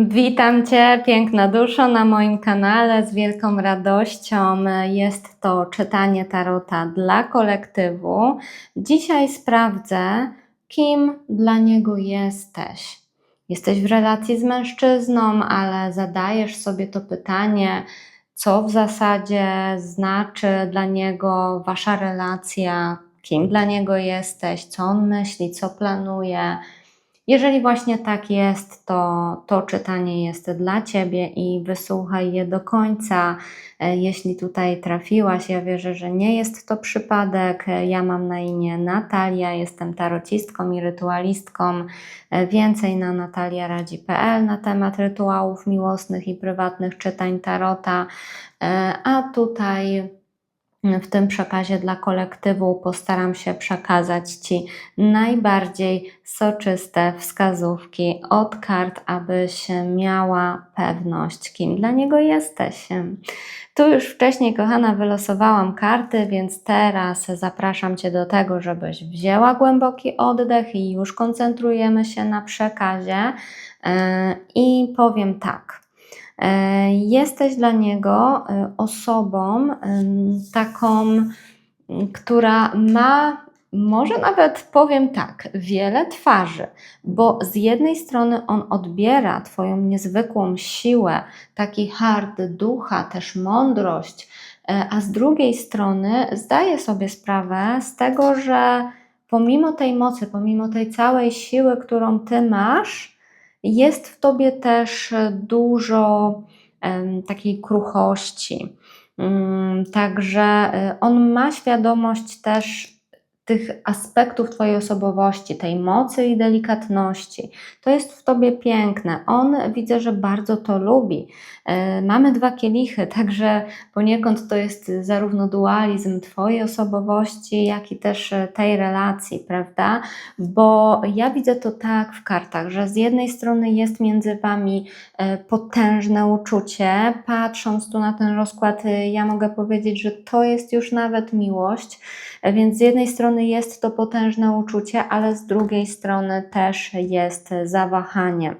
Witam Cię, piękna duszo, na moim kanale. Z wielką radością jest to czytanie tarota dla kolektywu. Dzisiaj sprawdzę, kim dla niego jesteś. Jesteś w relacji z mężczyzną, ale zadajesz sobie to pytanie, co w zasadzie znaczy dla niego wasza relacja, kim dla niego jesteś, co on myśli, co planuje jeżeli właśnie tak jest, to to czytanie jest dla Ciebie i wysłuchaj je do końca. E, jeśli tutaj trafiłaś, ja wierzę, że nie jest to przypadek. E, ja mam na imię Natalia, jestem tarocistką i rytualistką. E, więcej na nataliaradzi.pl na temat rytuałów miłosnych i prywatnych czytań tarota. A tutaj w tym przekazie dla kolektywu postaram się przekazać Ci najbardziej soczyste wskazówki od kart, abyś miała pewność, kim dla niego jesteś. Tu już wcześniej, kochana, wylosowałam karty, więc teraz zapraszam Cię do tego, żebyś wzięła głęboki oddech i już koncentrujemy się na przekazie. E, I powiem tak. E, jesteś dla niego e, osobą taką, która ma, może nawet powiem tak, wiele twarzy, bo z jednej strony on odbiera Twoją niezwykłą siłę, taki hard ducha, też mądrość, e, a z drugiej strony zdaje sobie sprawę z tego, że pomimo tej mocy, pomimo tej całej siły, którą Ty masz, jest w tobie też dużo takiej kruchości. Mm, także e, on ma świadomość też tych aspektów Twojej osobowości, tej mocy i delikatności. To jest w Tobie piękne. On widzę, że bardzo to lubi. E, mamy dwa kielichy, także poniekąd to jest zarówno dualizm Twojej osobowości, jak i też e, tej relacji, prawda? Bo ja widzę to tak w kartach, że z jednej strony jest między Wami e, potężne uczucie. Patrząc tu na ten rozkład, ja mogę powiedzieć, że to jest już nawet miłość. Więc z jednej strony jest to potężne uczucie, ale z drugiej strony też jest zawahanie.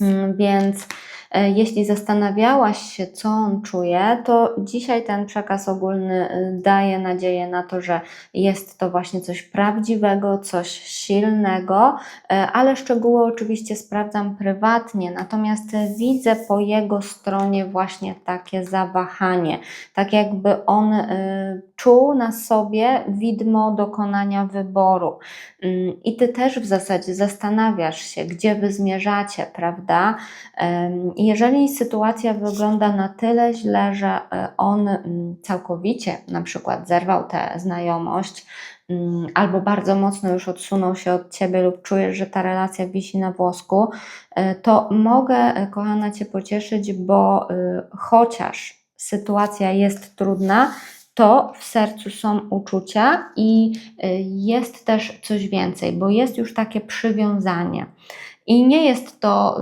Mm, więc jeśli zastanawiałaś się, co on czuje, to dzisiaj ten przekaz ogólny y, daje nadzieję na to, że jest to właśnie coś prawdziwego, coś silnego, e, ale szczegóły oczywiście sprawdzam prywatnie, natomiast widzę po jego stronie właśnie takie zawahanie, tak jakby on y, czuł na sobie widmo dokonania wyboru. Mm, I ty też w zasadzie zastanawiasz się, gdzie wy zmierzacie, prawda? Jeżeli sytuacja wygląda na tyle źle, że e, on mm, całkowicie na przykład zerwał tę znajomość, mm, albo bardzo mocno już odsunął się od ciebie, lub czujesz, że ta relacja wisi na włosku, e, to mogę, e, kochana, cię pocieszyć, bo chociaż sytuacja jest trudna, to w sercu są uczucia i jest też coś więcej, bo jest już takie przywiązanie. I nie jest to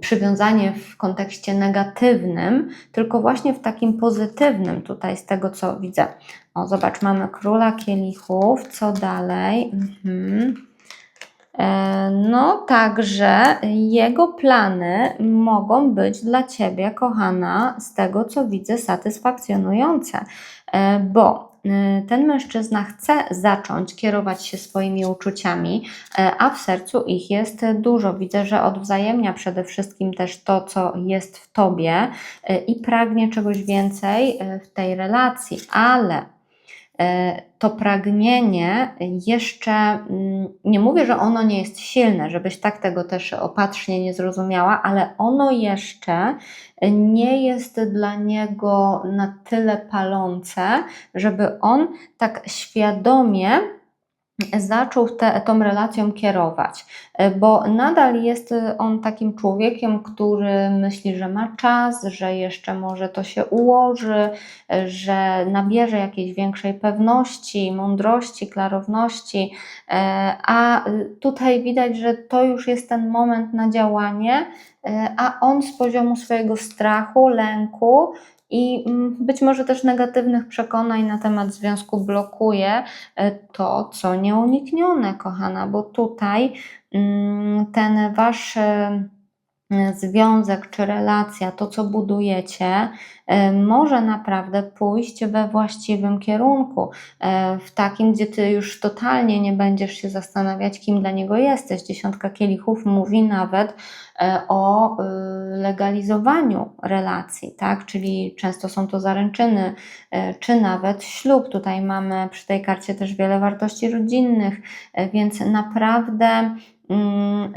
przywiązanie w kontekście negatywnym, tylko właśnie w takim pozytywnym, tutaj z tego co widzę. O, zobacz, mamy króla kielichów, co dalej? Mhm. E, no, także jego plany mogą być dla Ciebie, kochana, z tego co widzę, satysfakcjonujące, e, bo ten mężczyzna chce zacząć kierować się swoimi uczuciami, y, a w sercu ich jest dużo. Widzę, że odwzajemnia przede wszystkim też to, co jest w tobie y, i pragnie czegoś więcej w tej relacji, ale to pragnienie jeszcze, mm, nie mówię, że ono nie jest silne, żebyś tak tego też opatrznie nie zrozumiała, ale ono jeszcze nie jest dla niego na tyle palące, żeby on tak świadomie zaczął te, tą relacją kierować, e, bo nadal jest on takim człowiekiem, który myśli, że ma czas, że jeszcze może to się ułoży, e, że nabierze jakiejś większej pewności, mądrości, klarowności, e, a tutaj widać, że to już jest ten moment na działanie, a on z poziomu swojego strachu, lęku i mm, być może też negatywnych przekonań na temat związku blokuje e, to, co nieuniknione, kochana, bo tutaj mm, ten wasz e, związek czy relacja, to co budujecie, e, może naprawdę pójść we właściwym kierunku, e, w takim, gdzie ty już totalnie nie będziesz się zastanawiać, kim dla niego jesteś. Dziesiątka kielichów mówi nawet o legalizowaniu relacji, tak? Czyli często są to zaręczyny, czy nawet ślub. Tutaj mamy przy tej karcie też wiele wartości rodzinnych, więc naprawdę mm,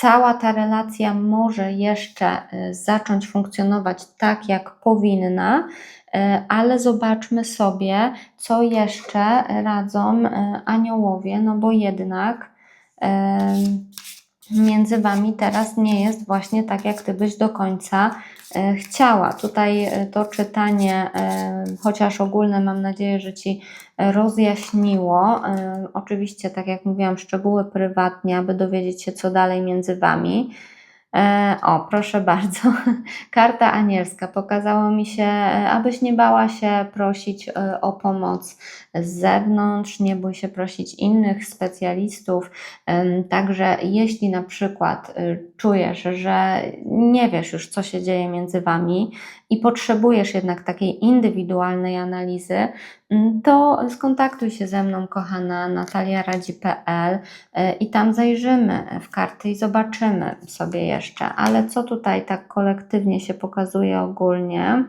cała ta relacja może jeszcze y, zacząć funkcjonować tak, jak powinna, y, ale zobaczmy sobie, co jeszcze radzą y, aniołowie, no bo jednak między Wami teraz nie jest właśnie tak, jak Ty byś do końca chciała. Tutaj e, to czytanie, e, chociaż ogólne, mam nadzieję, że Ci rozjaśniło. Oczywiście, tak jak mówiłam, szczegóły prywatnie, aby dowiedzieć się, co dalej między Wami. E, o, proszę bardzo. Karta anielska pokazało mi się, e, abyś nie bała się prosić e, o pomoc z zewnątrz, nie bój się prosić innych specjalistów. Także jeśli na przykład czujesz, że nie wiesz już, co się dzieje między wami i potrzebujesz jednak takiej indywidualnej analizy, to skontaktuj się ze mną, kochana nataliaradzi.pl i tam zajrzymy w karty i zobaczymy sobie jeszcze. Ale co tutaj tak kolektywnie się pokazuje ogólnie?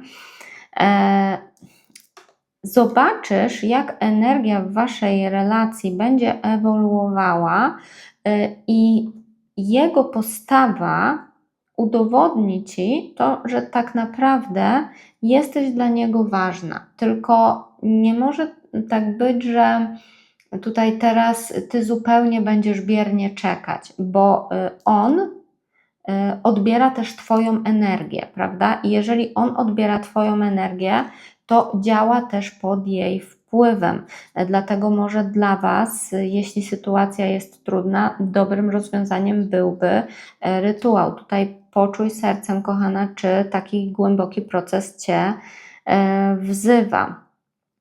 E, zobaczysz, jak energia w waszej relacji będzie ewoluowała e, i jego postawa udowodni ci to, że tak naprawdę jesteś dla niego ważna. Tylko nie może tak być, że tutaj teraz ty zupełnie będziesz biernie czekać, bo y, on odbiera też Twoją energię, prawda? I jeżeli on odbiera Twoją energię, to działa też pod jej wpływem. Dlatego może dla Was, jeśli sytuacja jest trudna, dobrym rozwiązaniem byłby rytuał. Tutaj poczuj sercem, kochana, czy taki głęboki proces Cię wzywa.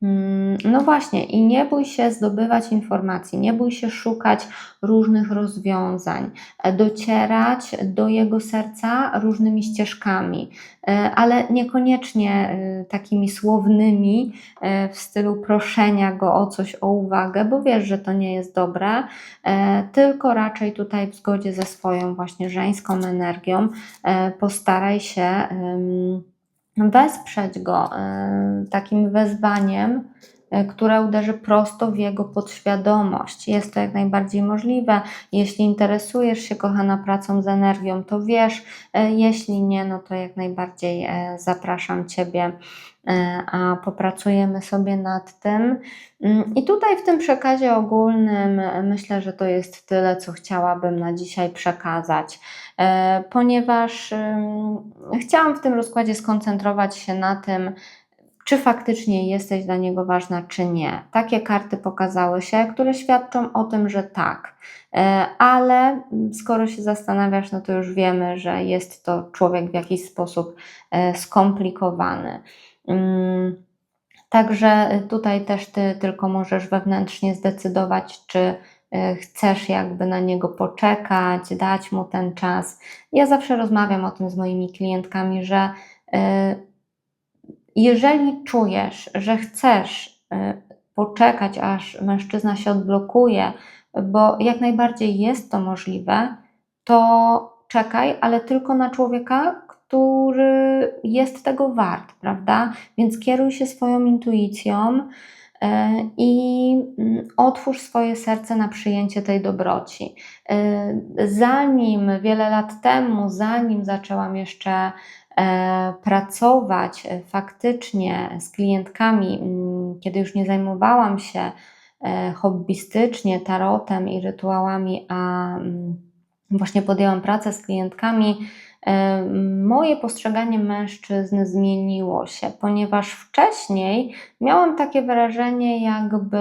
Mm, no właśnie, i nie bój się zdobywać informacji, nie bój się szukać różnych rozwiązań, e, docierać do jego serca różnymi ścieżkami, e, ale niekoniecznie e, takimi słownymi w stylu proszenia go o coś, o uwagę, bo wiesz, że to nie jest dobre, tylko raczej tutaj w zgodzie ze swoją właśnie żeńską energią postaraj się wesprzeć go takim wezwaniem, e, które uderzy prosto w jego podświadomość. Jest to jak najbardziej możliwe. Jeśli interesujesz się, kochana, pracą z energią, to wiesz, e, jeśli nie, no to jak najbardziej zapraszam Ciebie E, a popracujemy sobie nad tym. Mm, I tutaj w tym przekazie ogólnym e, myślę, że to jest tyle, co chciałabym na dzisiaj przekazać, e, ponieważ chciałam w tym rozkładzie skoncentrować się na tym, czy faktycznie jesteś dla niego ważna, czy nie. Takie karty pokazały się, które świadczą o tym, że tak. Ale skoro się zastanawiasz, no to już wiemy, że jest to człowiek w jakiś sposób skomplikowany. Mm, także tutaj też Ty tylko możesz wewnętrznie zdecydować, czy e, chcesz jakby na niego poczekać, dać mu ten czas. Ja zawsze rozmawiam o tym z moimi klientkami, że e, jeżeli czujesz, że chcesz e, poczekać, aż mężczyzna się odblokuje, bo jak najbardziej jest to możliwe, to czekaj, ale tylko na człowieka, który jest tego wart, prawda? Więc kieruj się swoją intuicją e, i mm, otwórz swoje serce na przyjęcie tej dobroci. E, zanim wiele lat temu, zanim zaczęłam jeszcze pracować faktycznie z klientkami, mm, kiedy już nie zajmowałam się hobbystycznie tarotem i rytuałami, a mm, właśnie podjęłam pracę z klientkami, moje postrzeganie mężczyzn zmieniło się, ponieważ wcześniej miałam takie wrażenie, jakby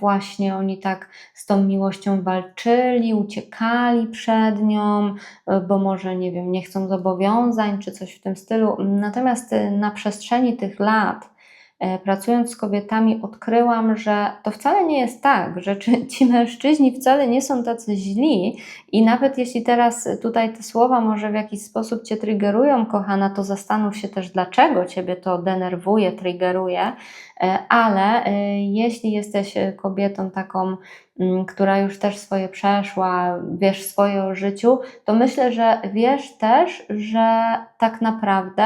właśnie oni tak z tą miłością walczyli, uciekali przed nią, bo może nie wiem, nie chcą zobowiązań czy coś w tym stylu. Natomiast y, na przestrzeni tych lat, e, pracując z kobietami, odkryłam, że to wcale nie jest tak, że ci mężczyźni wcale nie są tacy źli. I nawet jeśli teraz tutaj te słowa może w jakiś sposób cię triggerują, kochana, to zastanów się też, dlaczego ciebie to denerwuje, triggeruje. E, Ale e, jeśli jesteś e, kobietą taką, mm, która już też swoje przeszła, wiesz swoje o życiu, to myślę, że wiesz też, że tak naprawdę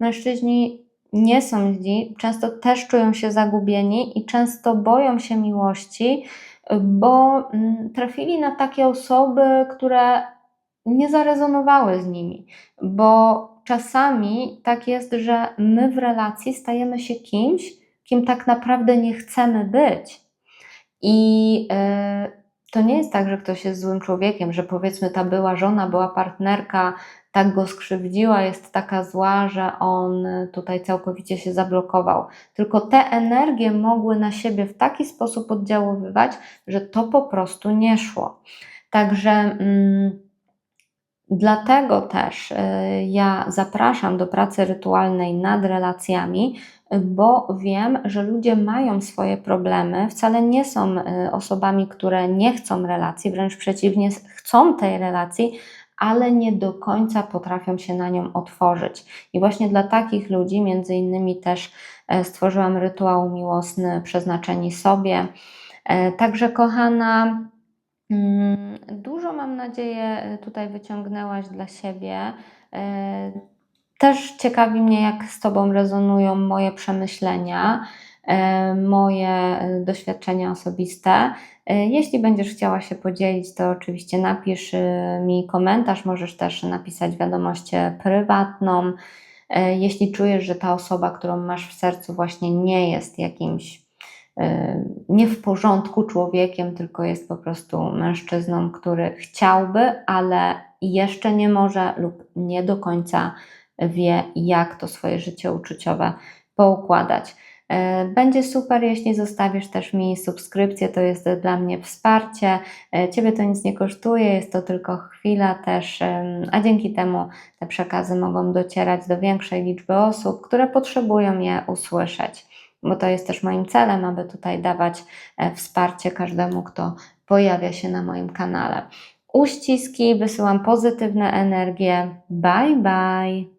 mężczyźni nie są źli, często też czują się zagubieni i często boją się miłości, bo mm, trafili na takie osoby, które nie zarezonowały z nimi, bo czasami tak jest, że my w relacji stajemy się kimś, kim tak naprawdę nie chcemy być. I yy, to nie jest tak, że ktoś jest złym człowiekiem, że powiedzmy ta była żona, była partnerka, tak go skrzywdziła, jest taka zła, że on tutaj całkowicie się zablokował. Tylko te energie mogły na siebie w taki sposób oddziaływać, że to po prostu nie szło. Także mm, dlatego też y, ja zapraszam do pracy rytualnej nad relacjami, bo wiem, że ludzie mają swoje problemy, wcale nie są y, osobami, które nie chcą relacji, wręcz przeciwnie, chcą tej relacji, ale nie do końca potrafią się na nią otworzyć. I właśnie dla takich ludzi, między innymi też e, stworzyłam rytuał miłosny przeznaczeni sobie. E, Także kochana, dużo mam nadzieję tutaj wyciągnęłaś dla siebie. E, Też ciekawi mnie, jak z Tobą rezonują moje przemyślenia, e, moje e, doświadczenia osobiste. Jeśli będziesz chciała się podzielić, to oczywiście napisz mi komentarz, możesz też napisać wiadomość prywatną. Jeśli czujesz, że ta osoba, którą masz w sercu, właśnie nie jest jakimś nie w porządku człowiekiem, tylko jest po prostu mężczyzną, który chciałby, ale jeszcze nie może lub nie do końca wie, jak to swoje życie uczuciowe poukładać. E, Będzie super, jeśli zostawisz też mi subskrypcję, to jest dla mnie wsparcie. E, Ciebie to nic nie kosztuje, jest to tylko chwila też, a dzięki temu te przekazy mogą docierać do większej liczby osób, które potrzebują je usłyszeć. Bo to jest też moim celem, aby tutaj dawać e, wsparcie każdemu, kto pojawia się na moim kanale. Uściski, wysyłam pozytywne energie. Bye bye.